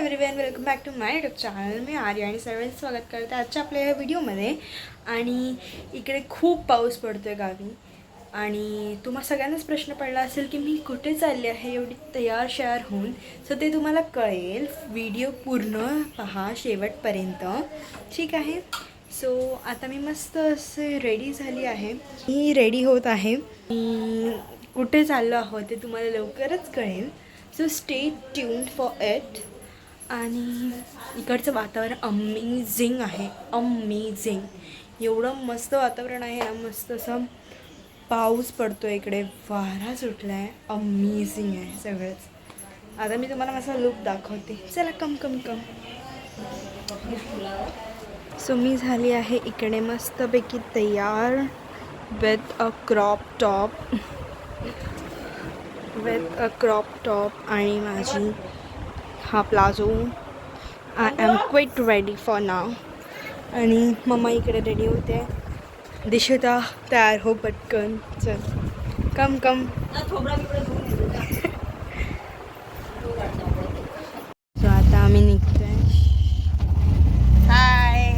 Everyone welcome back to my YouTube channel मी आर्य आणि सर्वांचं स्वागत करते आजच्या आपल्या या व्हिडिओमध्ये आणि इकडे खूप पाऊस पडतो आहे गावी. आणि तुम्हा सगळ्यांनाच प्रश्न पडला असेल की मी कुठे चालले आहे एवढी तयार शयार होऊन? सो ते तुम्हाला कळेल. व्हिडिओ पूर्ण पहा शेवटपर्यंत. ठीक आहे? सो आता मी मस्त असे रेडी झाली आहे. मी रेडी होत आहे. मी कुठे चाललो आहोत ते तुम्हाला लवकरच कळेल. So stay tuned for it आणि इकडचं वातावरण अमेझिंग आहे. अमेझिंग एवढं मस्त वातावरण आहे ना मस्त असं पाऊस पडतो इकडे. वारा सुटला आहे अमेझिंग आहे सगळंच. आता मी तुम्हाला माझा लुक दाखवते. चला कम कम कम सो मी झाली आहे इकडे मस्तपैकी तयार with a crop top with a crop top आणि माझी हा palazzo I am quite ready for now आणि मम्मा इकडे रेडी होते. दिशता तयार हो पटकन. चल. कम कम सो आता आम्ही निघतोय हाय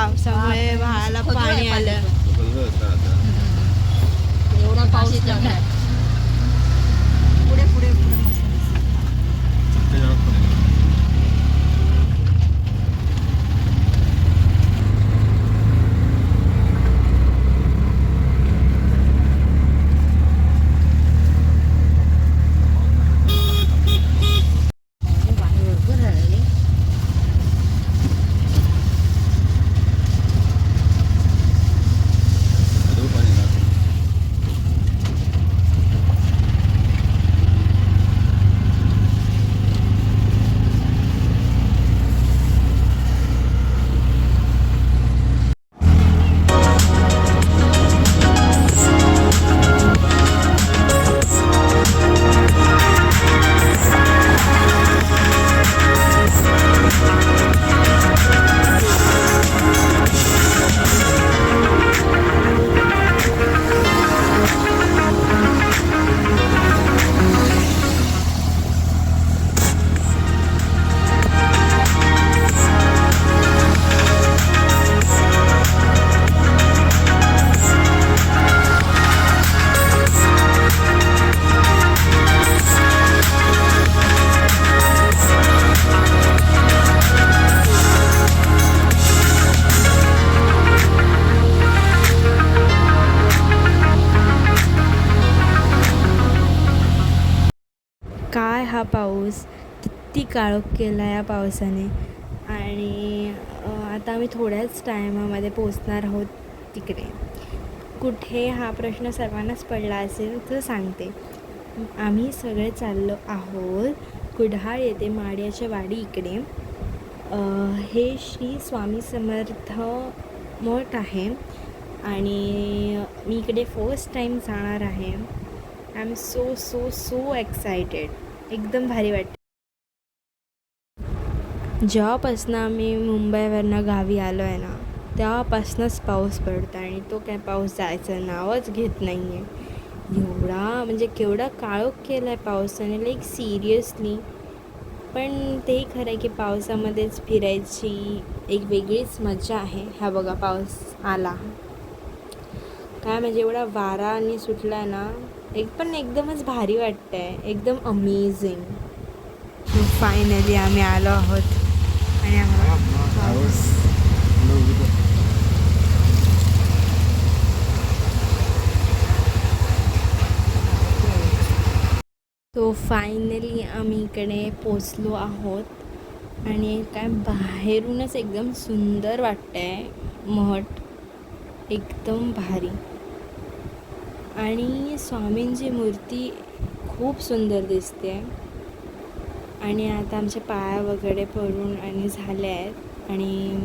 पावसामुळे वाहायला पाणी आलं. एवढा पाऊस पाऊस किती काळोख केला या पावसाने. आणि आता आम्ही थोड्याच टायमामध्ये पोचणार आहोत तिकडे. कुठे हा प्रश्न सर्वांनाच पडला असेल तर सांगते. आम्ही सगळे चाललो आहोत कुडाळ येथे माड्याच्या वाडी इकडे. हे श्री स्वामी समर्थ मठ आहे आणि मी इकडे फर्स्ट टाईम जाणार आहे. I am so so so excited एकदम भारी वाटते. जेव्हापासनं आम्ही मुंबईवरनं गावी आलो आहे ना तेव्हापासूनच पाऊस पडतो आणि तो काय पाऊस जायचं नावच घेत नाही आहे एवढा म्हणजे केवढा काळोख केला आहे पावसाने लाईक सिरियसली पण तेही खरं आहे की पावसामध्येच फिरायची एक वेगळीच मजा आहे. हा बघा पाऊस आला. काय म्हणजे एवढा वारा आणि सुटला आहे ना एक पण एकदमच भारी वाटतं आहे एकदम अमेझिंग फायनली आम्ही आलो आहोत. आणि आम्हाला तो फायनली आम्ही इकडे पोचलो आहोत. आणि काय बाहेरूनच एकदम सुंदर वाटतंय. मठ एकदम भारी. आणि स्वामींची मूर्ती खूप सुंदर दिसते. आणि आता आमच्या पाया वगैरे पडून आणि झाल्या आहेत आणि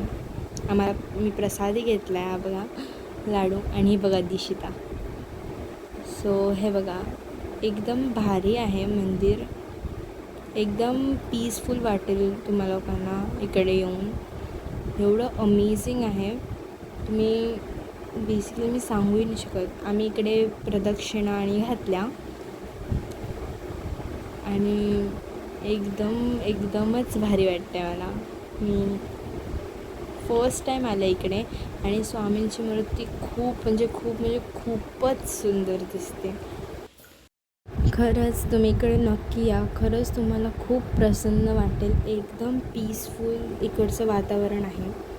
आम्हाला मी प्रसादी घेतला आहे हा बघा लाडू. आणि हे बघा दिशिता. सो हे बघा एकदम भारी आहे मंदिर. एकदम पीसफुल वाटेल तुम्हाला लोकांना इकडे येऊन. एवढं अमेझिंग आहे. तुम्ही बेसिकली मी सांगूही नाही शकत. आम्ही इकडे प्रदक्षिणा आणि घातल्या आणि एकदम एकदमच भारी वाटते मला. मी फर्स्ट टाईम आले इकडे आणि स्वामींची मूर्ती खूप म्हणजे खूप म्हणजे खूपच सुंदर दिसते. खरंच तुम्ही इकडे नक्की या. खरंच तुम्हाला खूप प्रसन्न वाटेल. एकदम पीसफुल इकडचं वातावरण आहे.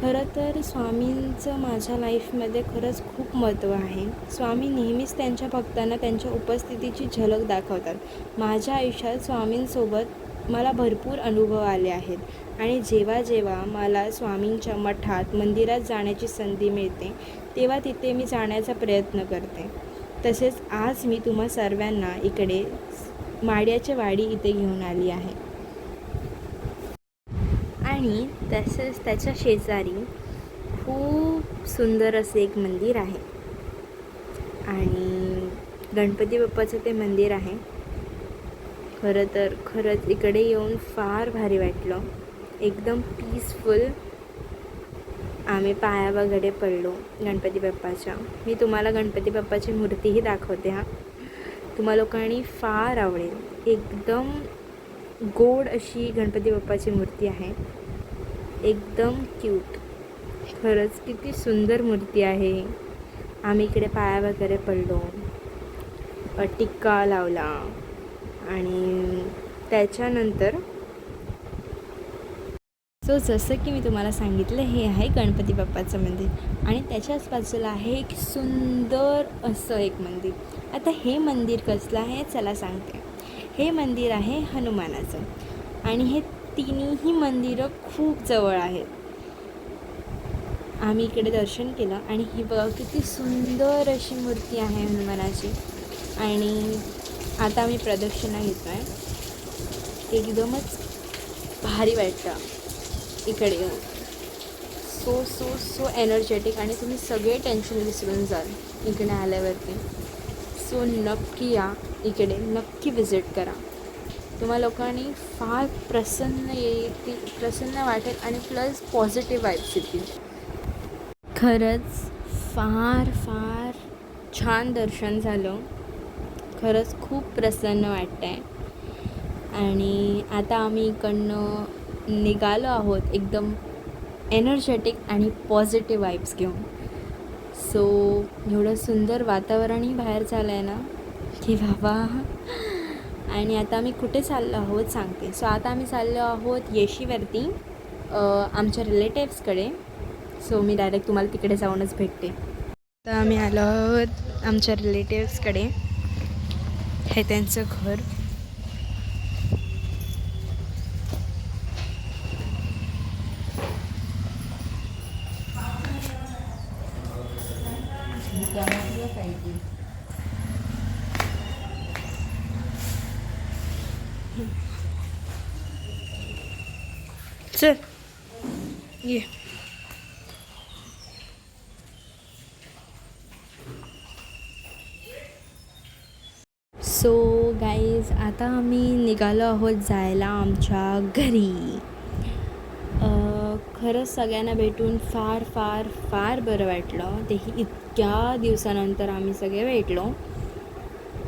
खरं तर स्वामींचं माझ्या लाईफमध्ये खरंच खूप महत्त्व आहे. स्वामी नेहमीच त्यांच्या भक्तांना त्यांच्या उपस्थितीची झलक दाखवतात. माझ्या आयुष्यात स्वामींसोबत मला भरपूर अनुभव आले आहेत. आणि जेव्हा जेव्हा मला स्वामींच्या मठात मंदिरात जाण्याची संधी मिळते तेव्हा तिथे मी जाण्याचा प्रयत्न करते. तसेच आज मी तुम्हा सर्वांना इकडे माड्याच्या वाडी इथे घेऊन आली आहे. आणि तसेच त्याच्या शेजारी खूप सुंदर असे एक मंदिर आहे. आणि गणपती बाप्पाचं ते मंदिर आहे. खरं तर खरंच इकडे येऊन फार भारी वाटलं. एकदम पीसफुल आम्ही पाया वगैरे पडलो गणपती बाप्पाच्या. मी तुम्हाला गणपती बाप्पाची मूर्तीही दाखवते हा. तुम्हा लोकांनी फार आवडेल. एकदम गोड अशी गणपती बाप्पाची मूर्ती आहे. एकदम क्यूट खरंच किती सुंदर मूर्ती आहे. आम्ही इकडे पाया वगैरे पडलो. टिक्का लावला. आणि त्याच्यानंतर सो जसं की मी तुम्हाला सांगितलं हे आहे गणपती बाप्पाचं मंदिर. आणि त्याच्याच बाजूला आहे एक सुंदर असं एक मंदिर. आता हे मंदिर कसलं आहे? चला सांगते. हे मंदिर आहे हनुमानाचं. आणि हे तिन्ही मंदिरं खूप जवळ आहेत. आम्ही इकडे दर्शन केलं आणि ही बघा किती सुंदर अशी मूर्ती आहे हनुमानाची. आणि आता आम्ही प्रदक्षिणा घेतो आहे एकदमच भारी वाटतं इकडे येऊन. सो सो सो एनर्जेटिक आणि तुम्ही सगळे टेन्शन विसरून जाल इकडे आल्यावरती. सो नक्की या इकडे नक्की विजिट करा. तुम्हा लोकांनी फार प्रसन्न येतील प्रसन्न वाटेल आणि प्लस पॉझिटिव्ह वाईब्स येतील. खरंच फार फार छान दर्शन झालं. खरंच खूप प्रसन्न वाटतं आहे आणि आता आम्ही इकडनं निघालो आहोत एकदम एनर्जेटिक आणि पॉझिटिव्ह वाईब्स घेऊन. सो एवढं सुंदर वातावरणही बाहेर झालं आहे ना की बाबा आणि आता आम्ही कुठे चाललो आहोत सांगते. सो आता आम्ही चाललो आहोत येशीवरती आमच्या रिलेटिव्सकडे सो मी डायरेक्ट तुम्हाला तिकडे जाऊनच भेटते. तर आम्ही आलो आहोत आमच्या रिलेटिव्सकडे हे त्यांचं घर. चल ये सो गाईज आता आम्ही निघालो आहोत जायला आमच्या घरी. खरंच सगळ्यांना भेटून फार फार फार बरं वाटलं. तेही इतक्या दिवसानंतर आम्ही सगळे भेटलो.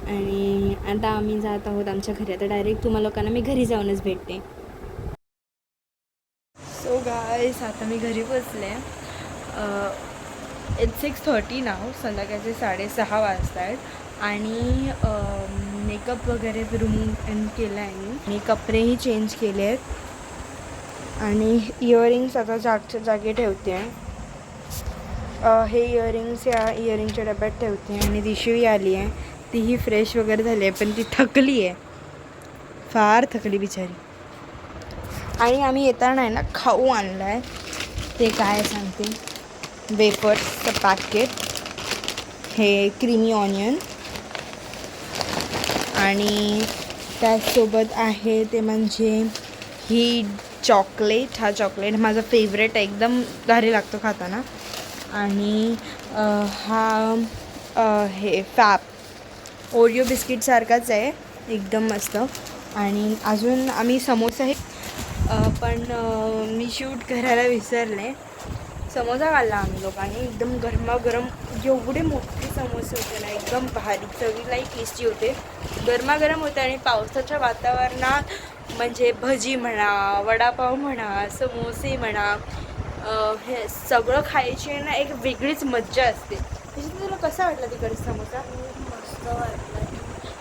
आणि आता आम्ही जात आहोत आमच्या घरी. आता डायरेक्ट तुम्हा लोकांना मी घरी जाऊनच भेटते. सो आता मी घरी पोचले इट्स सिक्स थर्टी नाव संध्याकाळचे साडेसहा वाजता आहेत आणि मेकअप वगैरे रूम केला आहे मी. मी कपडेही चेंज केले आहेत आणि इयरिंग्स आता जागच्या जागी ठेवते आहे हे इयरिंग्स या इयरिंगच्या डब्यात ठेवते आणि दिशवी आली आहे तीही फ्रेश वगैरे झाली आहे पण ती थकली आहे फार थकली बिचारी. आणि आम्ही येताना आहे ना खाऊ आणलं आहे ते काय सांगते? वेफर्सचं पॅकेट हे क्रीमी ऑनियन आणि त्याचसोबत आहे ते म्हणजे ही चॉकलेट हा चॉकलेट माझा फेवरेट आहे. एकदम भारी लागतो खाताना. आणि हा हे फॅप ओरिओ बिस्किटसारखाच आहे. एकदम मस्त. आणि अजून आम्ही समोसा हे पण मी शूट करायला विसरले. समोसा खाल्ला आम्ही लोकांनी एकदम गरमागरम एवढे मोठे समोसे होते ना एकदम भारी. चवीलाही टेस्टी होते. गरमागरम होते आणि पावसाच्या वातावरणात म्हणजे भजी म्हणा वडापाव म्हणा समोसे म्हणा हे सगळं खायची ना एक वेगळीच मज्जा असते. त्याच्यात तुला कसा वाटला तिकडे समोसा? मस्त वाटलं.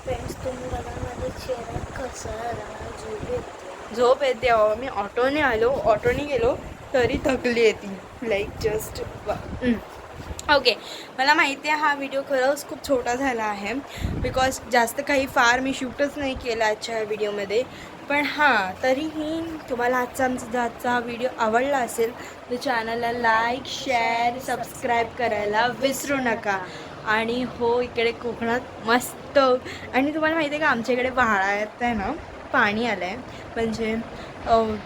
फ्रेंड्स तुम्ही बघा माझ्या चेहऱ्यात कसा आला झोप येते अहो. मी ऑटोने आलो. ऑटोने गेलो तरी थकली येते लाईक जस्ट ओके मला माहिती आहे हा व्हिडिओ खरंच खूप छोटा झाला आहे. बिकॉज जास्त काही फार मी शूटच नाही केलं आजच्या व्हिडिओमध्ये पण हां तरीही तुम्हाला आजचा आमचा आजचा व्हिडिओ आवडला असेल तर चॅनलला लाईक शेअर सबस्क्राईब करायला विसरू नका. आणि हो इकडे कोकणात मस्त. आणि तुम्हाला माहिती आहे का आमच्या इकडे वाळायत आहे ना पाणी आलं आहे म्हणजे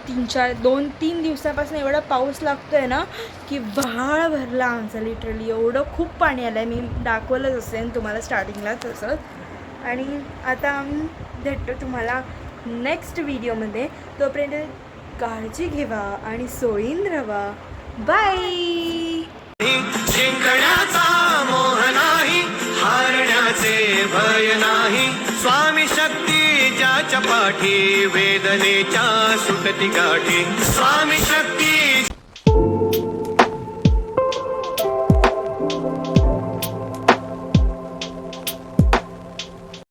तीन चार दोन तीन दिवसापासून एवढा पाऊस लागतो आहे ना की व्हाळ भरला आमचा लिटरली एवढं खूप पाणी आलं आहे मी दाखवलंच असेल तुम्हाला स्टार्टिंगला तसंच. आणि आता आम्ही भेटतो तुम्हाला नेक्स्ट व्हिडिओमध्ये तोपर्यंत काळजी घेवा आणि सोयीन राहा बाय जिंकण्याचा मोह नाही हारण्याचे भय नाही. स्वामी शक्ती पाठी वेदनेच्या सुटती गाठी. स्वामी शक्ती